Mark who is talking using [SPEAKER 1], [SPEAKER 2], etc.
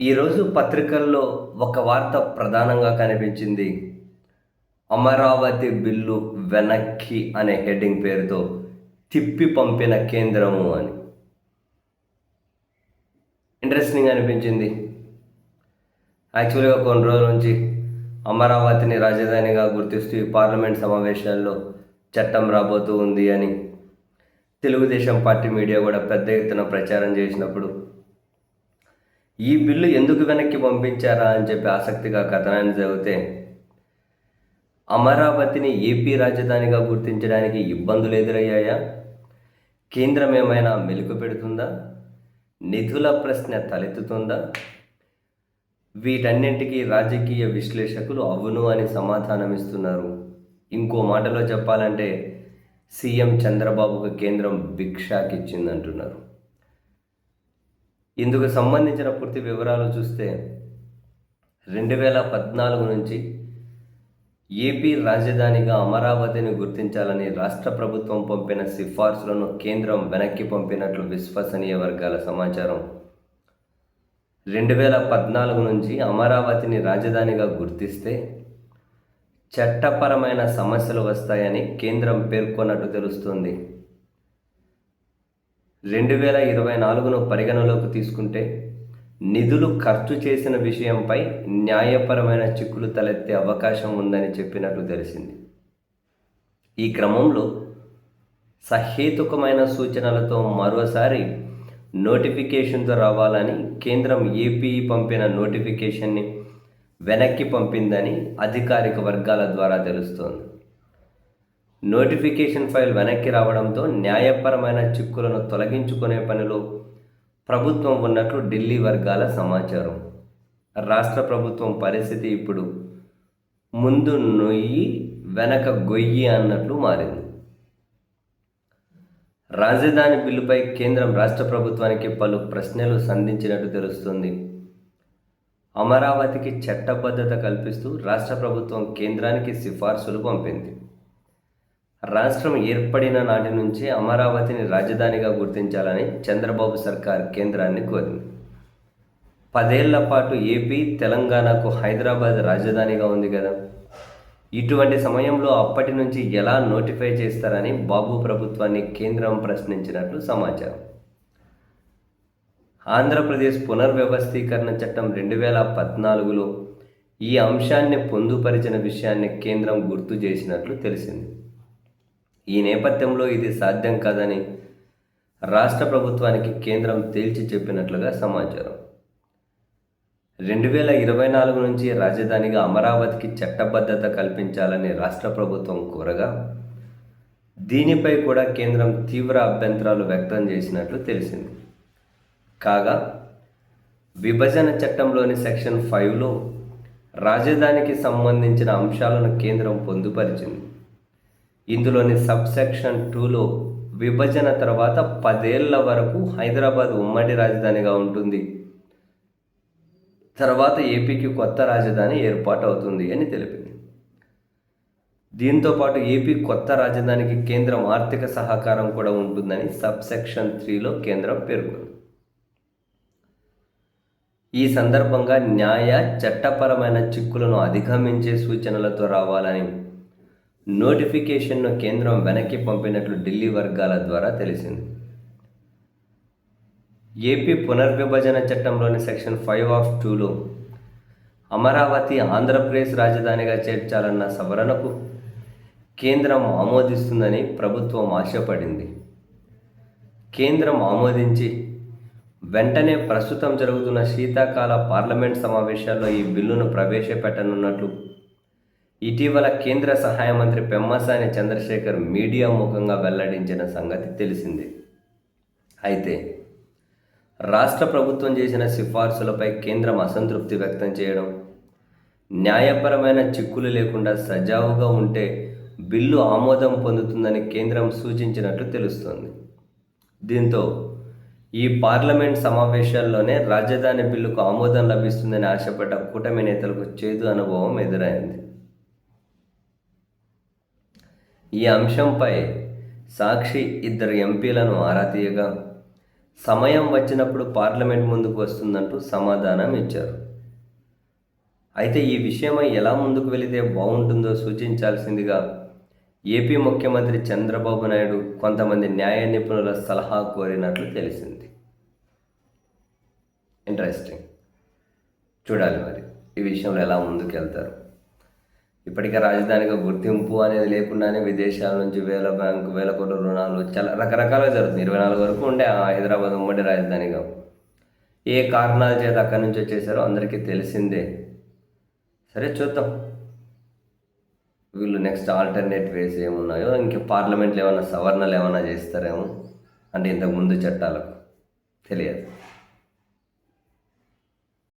[SPEAKER 1] ఈరోజు పత్రికల్లో ఒక వార్త ప్రధానంగా కనిపించింది. అమరావతి బిల్లు వెనక్కి అనే హెడ్డింగ్ పేరుతో తిప్పి పంపిన కేంద్రము అని. ఇంట్రెస్టింగ్ అనిపించింది. యాక్చువల్గా కొన్ని రోజుల నుంచి అమరావతిని రాజధానిగా గుర్తిస్తూ ఈ పార్లమెంట్ సమావేశాల్లో చట్టం రాబోతూ ఉంది అని తెలుగుదేశం పార్టీ మీడియా కూడా పెద్ద ఎత్తున ప్రచారం చేసినప్పుడు ఈ బిల్లు ఎందుకు వెనక్కి పంపించారా అని చెప్పి ఆసక్తిగా కథనాన్ని చదివితే అమరావతిని ఏపీ రాజధానిగా గుర్తించడానికి ఇబ్బందులు ఎదురయ్యాయా కేంద్రం ఏమైనా మెలుకు పెడుతుందా? నిధుల ప్రశ్న తలెత్తుతుందా? వీటన్నింటికీ రాజకీయ విశ్లేషకులు అవును అని సమాధానం ఇస్తున్నారు ఇంకో మాటలో చెప్పాలంటే సీఎం చంద్రబాబుకు కేంద్రం భిక్షాకిచ్చిందంటున్నారు. ఇందుకు సంబంధించిన పూర్తి వివరాలు చూస్తే రెండు వేల పద్నాలుగు నుంచి ఏపీ రాజధానిగా అమరావతిని గుర్తించాలని రాష్ట్ర ప్రభుత్వం పంపిన సిఫార్సులను కేంద్రం వెనక్కి పంపినట్లు విశ్వసనీయ వర్గాల సమాచారం. రెండు వేల పద్నాలుగు నుంచి అమరావతిని రాజధానిగా గుర్తిస్తే చట్టపరమైన సమస్యలు వస్తాయని కేంద్రం పేర్కొన్నట్టు తెలుస్తుంది. రెండు వేల ఇరవై నాలుగును పరిగణలోకి తీసుకుంటే నిధులు ఖర్చు చేసిన విషయంపై న్యాయపరమైన చిక్కులు తలెత్తే అవకాశం ఉందని చెప్పినట్టు తెలిసింది. ఈ క్రమంలో సహేతుకమైన సూచనలతో మరోసారి నోటిఫికేషన్తో రావాలని కేంద్రం ఏపీ పంపిన నోటిఫికేషన్ని వెనక్కి పంపిందని అధికారిక వర్గాల ద్వారా తెలుస్తోంది. నోటిఫికేషన్ ఫైల్ వెనక్కి రావడంతో న్యాయపరమైన చిక్కులను తొలగించుకునే పనిలో ప్రభుత్వం ఉన్నట్లు ఢిల్లీ వర్గాల సమాచారం. రాష్ట్ర ప్రభుత్వం పరిస్థితి ఇప్పుడు ముందు నొయ్యి వెనక గొయ్యి అన్నట్లు మారింది. రాజధాని బిల్లుపై కేంద్రం రాష్ట్ర ప్రభుత్వానికి పలు ప్రశ్నలు సంధించినట్టు తెలుస్తుంది. అమరావతికి చట్టబద్ధత కల్పిస్తూ రాష్ట్ర ప్రభుత్వం కేంద్రానికి సిఫార్సులు పంపింది. రాష్ట్రం ఏర్పడిన నాటి నుంచే అమరావతిని రాజధానిగా గుర్తించాలని చంద్రబాబు సర్కార్ కేంద్రాన్ని కోరింది. పదేళ్ళ పాటు ఏపీ తెలంగాణకు హైదరాబాద్ రాజధానిగా ఉంది కదా? ఇటువంటి సమయంలో అప్పటి నుంచి ఎలా నోటిఫై చేస్తారని బాబు ప్రభుత్వాన్ని కేంద్రం ప్రశ్నించినట్లు సమాచారం. ఆంధ్రప్రదేశ్ పునర్వ్యవస్థీకరణ చట్టం రెండు వేల పద్నాలుగులో ఈ అంశాన్ని పొందుపరిచిన విషయాన్ని కేంద్రం గుర్తు చేసినట్లు తెలిసింది. ఈ నేపథ్యంలో ఇది సాధ్యం కాదని రాష్ట్ర ప్రభుత్వానికి కేంద్రం తేల్చి చెప్పినట్లుగా సమాచారం. రెండు వేల ఇరవై నాలుగు నుంచి రాజధానిగా అమరావతికి చట్టబద్ధత కల్పించాలని రాష్ట్ర ప్రభుత్వం కోరగా దీనిపై కూడా కేంద్రం తీవ్ర అభ్యంతరాలు వ్యక్తం చేసినట్లు తెలిసింది. కాగా విభజన చట్టంలోని సెక్షన్ ఫైవ్లో రాజధానికి సంబంధించిన అంశాలను కేంద్రం పొందుపరిచింది. ఇందులోని సబ్ సెక్షన్ టూలో విభజన తర్వాత పదేళ్ళ వరకు హైదరాబాద్ ఉమ్మడి రాజధానిగా ఉంటుంది. తర్వాత ఏపీకి కొత్త రాజధాని ఏర్పాటు అవుతుంది అని తెలిపింది. దీంతో పాటు ఏపీ కొత్త రాజధానికి కేంద్రం ఆర్థిక సహకారం కూడా ఉంటుందని సబ్ సెక్షన్ త్రీలో కేంద్రం పేర్కొంది. ఈ సందర్భంగా న్యాయ చట్టపరమైన చిక్కులను అధిగమించే సూచనలతో రావాలని నోటిఫికేషన్ను కేంద్రం వెనక్కి పంపినట్లు ఢిల్లీ వర్గాల ద్వారా తెలిసింది. ఏపీ పునర్విభజన చట్టంలోని సెక్షన్ ఫైవ్ ఆఫ్ టూలో అమరావతి ఆంధ్రప్రదేశ్ రాజధానిగా చేర్చాలన్న సవరణకు కేంద్రం ఆమోదిస్తుందని ప్రభుత్వం ఆశపడింది. కేంద్రం ఆమోదించి వెంటనే ప్రస్తుతం జరుగుతున్న శీతాకాల పార్లమెంట్ సమావేశాల్లో ఈ బిల్లును ప్రవేశపెట్టనున్నట్లు ఇటీవల కేంద్ర సహాయ మంత్రి పెమ్మసాని చంద్రశేఖర్ మీడియా ముఖంగా వెల్లడించిన సంగతి తెలిసింది. అయితే రాష్ట్ర ప్రభుత్వం చేసిన సిఫార్సులపై కేంద్రం అసంతృప్తి వ్యక్తం చేయడం న్యాయపరమైన చిక్కులు లేకుండా సజావుగా ఉంటే బిల్లు ఆమోదం పొందుతుందని కేంద్రం సూచించినట్లు తెలుస్తోంది. దీంతో ఈ పార్లమెంట్ సమావేశాల్లోనే రాజధాని బిల్లుకు ఆమోదం లభిస్తుందని ఆశపడ్డ కూటమి నేతలకు చేదు అనుభవం ఎదురైంది. ఈ అంశంపై సాక్షి ఇద్దరు ఎంపీలను ఆరా తీయగా సమయం వచ్చినప్పుడు పార్లమెంట్ ముందుకు వస్తుందంటూ సమాధానం ఇచ్చారు. అయితే ఈ విషయమై ఎలా ముందుకు వెళితే బాగుంటుందో సూచించాల్సిందిగా ఏపీ ముఖ్యమంత్రి చంద్రబాబు నాయుడు కొంతమంది న్యాయ నిపుణుల సలహా కోరినట్లు తెలిసింది. ఇంట్రెస్టింగ్. చూడాలి మరి ఈ విషయంలో ఎలా ముందుకు వెళ్తారు ఇప్పటికే రాజధానిగా గుర్తింపు అనేది లేకుండానే విదేశాల నుంచి వేల బ్యాంకు వేల కోట్ల రుణాలు చాలా రకరకాలుగా జరుగుతుంది. ఇరవై నాలుగు వరకు ఉండే ఆ హైదరాబాద్ ఉమ్మడి రాజధానిగా. ఏ కారణాల చేత అక్కడి నుంచి వచ్చేసారో అందరికీ తెలిసిందే. సరే చూద్దాం. వీళ్ళు నెక్స్ట్ ఆల్టర్నేట్ వేస్ ఏమున్నాయో ఇంక పార్లమెంట్లో ఏమైనా సవరణలు ఏమైనా చేస్తారేమో అంటే ఇంతకుముందు చట్టాలకు తెలియదు.